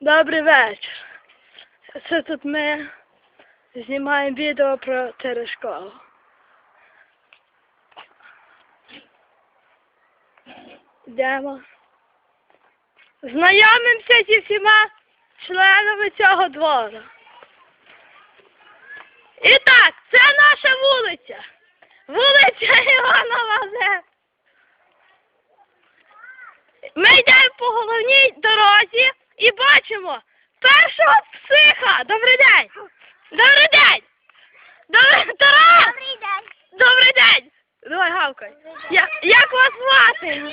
Добрий вечір. Це тут ми знімаємо відео про Терешкову. Йдемо. Знайомимося зі всіма членами цього двору. І так, це наша вулиця. Вулиця Івана Лазе. Ми йдемо по головній дорозі і бачимо першого психа. Добрий день. Добрий день. Добрий Тарас. Добрий день. Добрий день. Давай гавкай. Я, як вас звати?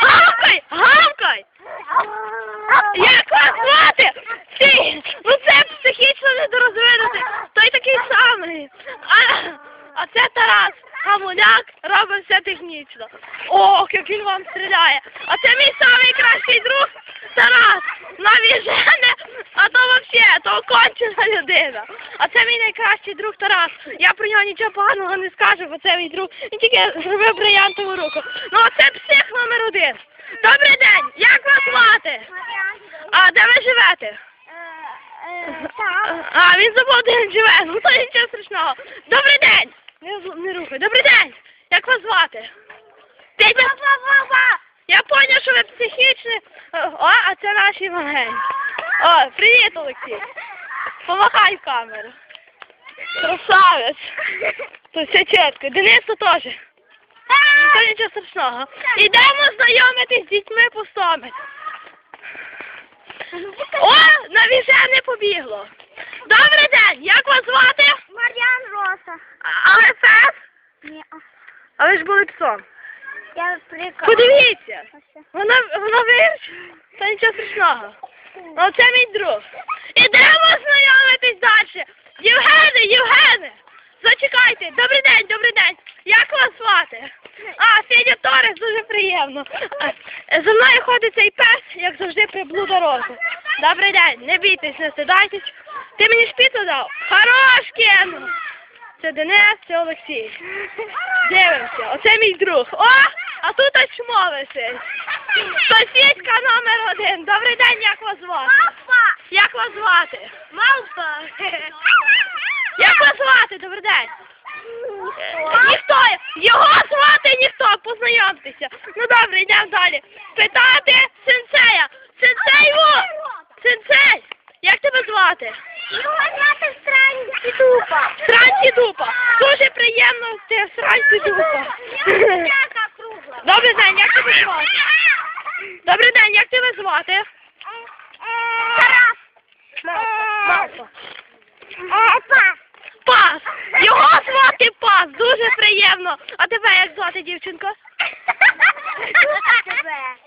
Гавкай, гавкай. Як вас звати? Ти, ну це психічно недорозвинутий. Той такий самий. А, а це Тарас Гамуляк робить все технічно. Ох, як він вам стріляє. А це мій самий кращий друг Тарас. Навіжене, а то вообще, то кончена людина. А це мій найкращий друг Тарас. Я про нього нічого поганого не скажу, бо це мій друг. Він тільки зробив бриллиантову руку. Ну а це псих номер один. Добрий день, як вас звати? А де ви живете? А, він забув, де він живе. Ну то нічого страшного. Не, не рухай. Добрий день! Як вас звати? Петя. Я поняв, що ви психічні. О, а це наш Івангель. О, привіт, Олексій. Помахай в камеру. Красавець. То все чітко. Денис то теж. Ну, нічого страшного. Ідемо знайомитись з дітьми по Пустомець. О, навіжене побігло. Добрий день, як вас звати? Мар'ян Роса. А- це? Ні, А ви ж були псом. я прикол. Подивіться. Вона, вона вирч. Та нічого страшного. Оце мій друг. Ідемо знайомитись далі. Євгене, Євгене. Зачекайте. Добрий день, добрий день. Як вас звати? А, Федя Торес, дуже приємно. За мною ходить цей пес, як завжди при блудорозу. Добрий день, не бійтесь, не стидайтесь. Ти мені шпіцу дав? Хорош, Кен! Це Денис, це Олексій. Дивимося, оце мій друг. О, а тут ось чмо висить. Сусідка номер один. Добрий день, як вас звати? Папа. Як вас звати? Малпа. Як вас звати? Добрий день. Ніхто. Його звати ніхто, познайомтеся. Ну добре, йдемо далі. Питати сенсея. Сенсей во! Сенсей! Як тебе звати? Його звати Странці Дупа. Сранці дупа. Дуже приємно ти сранці дупа. Добрий день, як тебе звати? Добрий день, як тебе звати? Тарас. Мавпа. Пас. Пас! Його звати Пас, дуже приємно. А тебе як звати, дівчинко? Тебе.